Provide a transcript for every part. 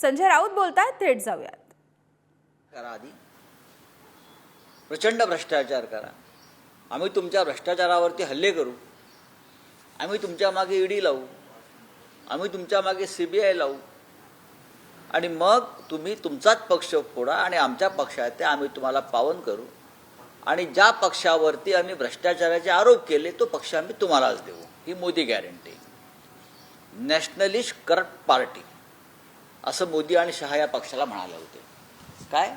संजय राऊत बोलतायत थेट जाऊयात. करा आधी. प्रचंड भ्रष्टाचार करा. आम्ही तुमच्या भ्रष्टाचारावरती हल्ले करू. आम्ही तुमच्या मागे ईडी लावू. आम्ही तुमच्या मागे सी बी आय लावू. आणि मग तुम्ही तुमचाच पक्ष फोडा आणि आमच्या पक्षात आम्ही तुम्हाला पावन करू. आणि ज्या पक्षावरती आम्ही भ्रष्टाचाराचे आरोप केले तो पक्ष आम्ही तुम्हालाच देऊ. ही Modi guarantee. Nationalist corrupt party. असं मोदी आणि शहा या पक्षाला म्हणाले होते. काय?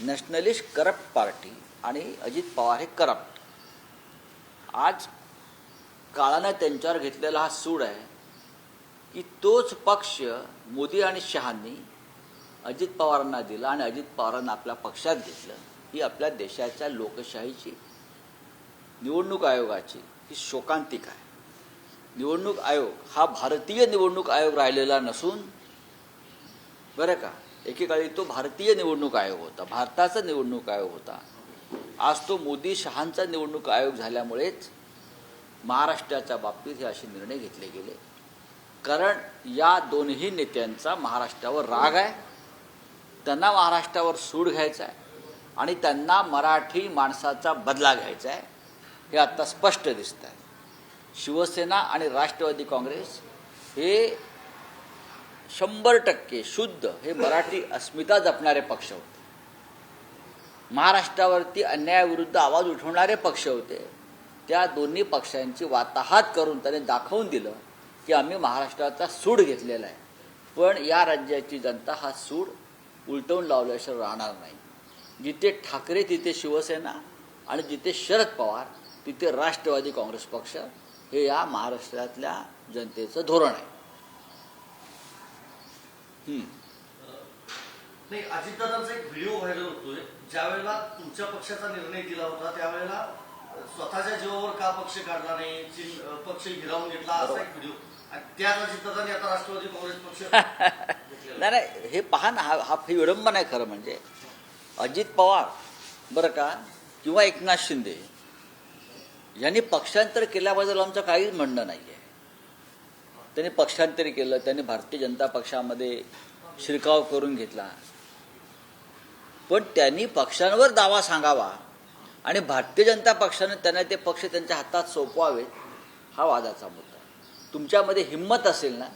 नॅशनलिस्ट करप्ट पार्टी आणि अजित पवार हे करप्ट. आज काळानं त्यांच्यावर घेतलेला हा सूड आहे की तोच पक्ष मोदी आणि शहांनी अजित पवारांना दिला आणि अजित पवारांना आपल्या पक्षात घेतलं. ही आपल्या देशाच्या लोकशाहीची निवडणूक आयोगाची ही शोकांतिक आहे. निवडणूक आयोग हा भारतीय निवडणूक आयोग राहिलेला नसून बरं का? एकेकाळी तो भारतीय निवडणूक आयोग होता भारताचा निवडणूक आयोग होता. आज तो मोदी शहांचा निवडणूक आयोग झाल्यामुळेच महाराष्ट्राच्या बाबतीत हे असे निर्णय घेतले गेले. कारण या दोन्ही नेत्यांचा महाराष्ट्रावर राग आहे त्यांना महाराष्ट्रावर सूड घ्यायचा आहे आणि त्यांना मराठी माणसाचा बदला घ्यायचा आहे हे आत्ता स्पष्ट दिसत आहे शिवसेना आणि राष्ट्रवादी काँग्रेस हे शंभर टक्के शुद्ध हे मराठी अस्मिता जपणारे पक्ष होते. महाराष्ट्रावरती अन्यायाविरुद्ध आवाज उठवणारे पक्ष होते. त्या दोन्ही पक्षांची वाताहात करून त्याने दाखवून दिलं की आम्ही महाराष्ट्राचा सूड घेतलेला आहे. पण या राज्याची जनता हा सूड उलटवून लावल्याशिवाय राहणार नाही. जिथे ठाकरे तिथे शिवसेना आणि जिथे शरद पवार तिथे राष्ट्रवादी काँग्रेस पक्ष हे या महाराष्ट्रातल्या जनतेचं धोरण आहे. नाही अजितदादांचा एक व्हिडिओ व्हायरल होतोय. ज्या वेळेला तुमच्या पक्षाचा निर्णय दिला होता त्यावेळेला स्वतःच्या जीवावर का पक्ष काढला नाही पक्ष हिरावून घेतला असा एक व्हिडिओ. अजितदादांनी आता राष्ट्रवादी काँग्रेस पक्ष नाही नाही हे पहा ना हा हा ही विडंबन आहे खरं म्हणजे. अजित पवार बरं का किंवा एकनाथ शिंदे यांनी पक्षांतर केल्याबद्दल आमचं काहीच म्हणणं नाही त्यांनी पक्षांतर केलं त्यांनी भारतीय जनता पक्षामध्ये शिरकाव करून घेतला. पण त्यांनी पक्षांवर दावा सांगावा आणि भारतीय जनता पक्षानं त्यांना ते पक्ष त्यांच्या हातात सोपवावेत हा वादाचा मुद्दा तुमच्यामध्ये हिंमत असेल ना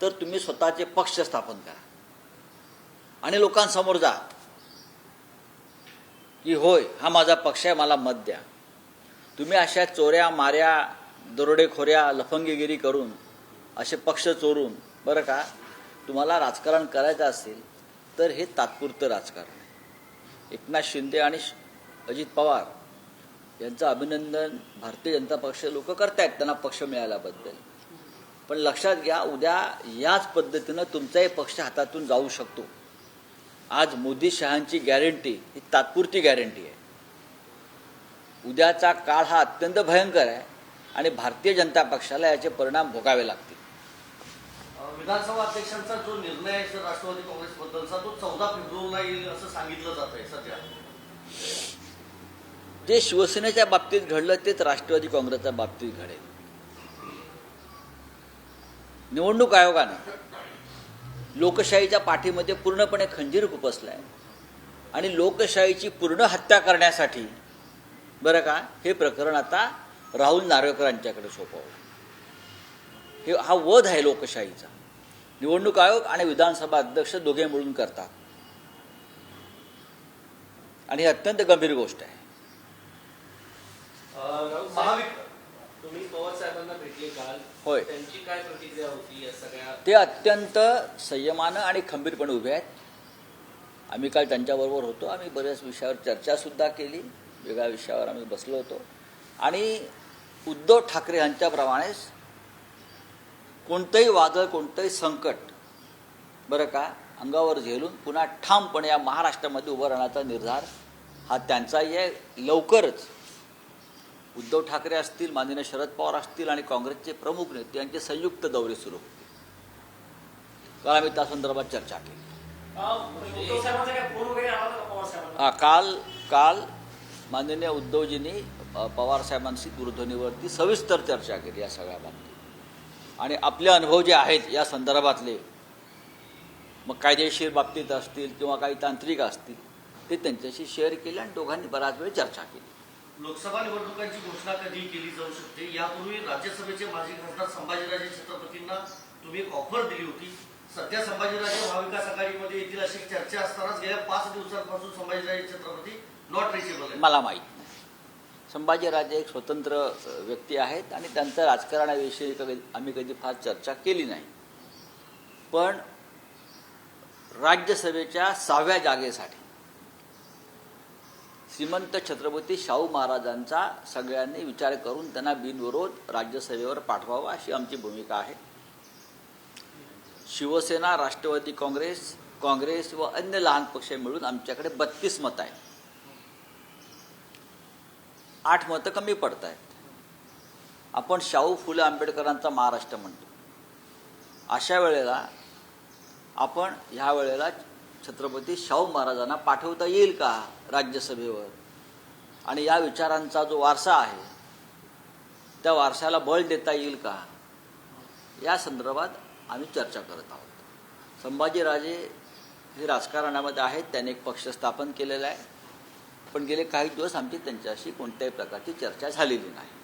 तर तुम्ही स्वतःचे पक्ष स्थापन करा. आणि लोकांसमोर जा. की होय हा माझा पक्ष आहे मला मत द्या. तुम्ही अशा चोऱ्या माऱ्या दरोडेखोऱ्या लफंगीगिरी करून असे पक्ष चोरून बरं का तुम्हाला राजकारण करायचं असेल तर हे तात्पुरतं राजकारण आहे. एकनाथ शिंदे आणि अजित पवार यांचं अभिनंदन भारतीय जनता पक्ष लोक करतायत त्यांना पक्ष मिळाल्याबद्दल. पण लक्षात घ्या उद्या याच पद्धतीनं तुमचाही पक्ष हातातून जाऊ शकतो. आज मोदी शहांची गॅरंटी ही तात्पुरती गॅरंटी आहे. उद्याचा काळ हा अत्यंत भयंकर आहे आणि भारतीय जनता पक्षाला याचे परिणाम भोगावे लागतील. विधानसभा अध्यक्षांचा जो निर्णय आहे सर राष्ट्रवादी काँग्रेस बद्दलचा तो चौदा फेब्रुवारीला येईल असं सांगितलं जात आहे सध्या. जे शिवसेनेच्या बाबतीत घडलं तेच राष्ट्रवादी काँग्रेसच्या बाबतीत घडेल. निवडणूक आयोगाने लोकशाहीच्या पाठीमध्ये पूर्णपणे खंजीर खुपसलाय आणि लोकशाहीची पूर्ण हत्या करण्यासाठी बरं का हे प्रकरण आता राहुल नार्वेकर सोपवलं. हे हा वध आहे लोकशाहीचा. निवडणूक आयोग आणि विधानसभा अध्यक्ष दोघे मिळून करतात. आणि ही अत्यंत गंभीर गोष्ट आहे. होय. त्यांची काय प्रतिक्रिया होती या सगळ्या? ते अत्यंत संयमानं आणि खंबीरपणे उभे आहेत. आम्ही काल त्यांच्याबरोबर होतो. आम्ही बऱ्याच विषयावर चर्चासुद्धा केली. वेगळ्या विषयावर आम्ही बसलो होतो. आणि उद्धव ठाकरे यांच्याप्रमाणेच कोणतंही वादळ कोणतंही संकट बरं का अंगावर झेलून पुन्हा ठामपणे या महाराष्ट्रामध्ये उभं राहण्याचा निर्धार हा त्यांचा आहे. लवकरच उद्धव ठाकरे असतील माननीय शरद पवार असतील आणि काँग्रेसचे प्रमुख नेते यांचे संयुक्त दौरे सुरू होतील. काल आम्ही त्या संदर्भात चर्चा केली. हा काल काल माननीय उद्धवजींनी पवारसाहेबांशी पवार साहेबांशी दूरध्वनीवरती सविस्तर चर्चा केली या सगळ्या बाबतीत. आणि आपले अनुभव जे आहेत या संदर्भातले मग कायदेशीर बाबतीत असतील किंवा काही तांत्रिक असतील ते त्यांच्याशी शेअर केले आणि दोघांनी बराच वेळ चर्चा केली. लोकसभा निवडणुकांची घोषणा कधी केली जाऊ शकते? यापूर्वी राज्यसभेचे माजी खासदार संभाजीराजे छत्रपतींना तुम्ही एक ऑफर दिली होती. सध्या संभाजीराजे महाविकास आघाडीमध्ये येतील अशी चर्चा असतानाच गेल्या पाच दिवसांपासून संभाजीराजे छत्रपती नॉट रिचेबल मला माहीत. संभाजीराजे एक स्वतंत्र व्यक्ती आहेत आणि त्यांचं राजकारणाविषयी कधी आम्ही कधी फार चर्चा केली नाही. पण राज्यसभेच्या सहाव्या जागेसाठी श्रीमंत छत्रपती शाहू महाराजांचा सगळ्यांनी विचार करून त्यांना बिनविरोध राज्यसभेवर पाठवावा अशी आमची भूमिका आहे. शिवसेना राष्ट्रवादी काँग्रेस काँग्रेस व अन्य लहान पक्ष मिळून आमच्याकडे बत्तीस मतं आहेत. आठ मतं कमी पडत आहेत आपण शाहू फुले आंबेडकरांचा महाराष्ट्र म्हणतो. अशा वेळेला आपण ह्या वेळेला छत्रपती शाहू महाराजांना पाठवता येईल का राज्यसभेवर? आणि या विचारांचा जो वारसा आहे त्या वारशाला बळ देता येईल का? या संदर्भात आम्ही चर्चा करत आहोत. संभाजीराजे हे राजकारणामध्ये आहेत त्यांनी एक पक्ष स्थापन केलेला आहे. पण गेले काही दिवस आमची त्यांच्याशी कोणत्याही प्रकारची चर्चा झालेली नाही.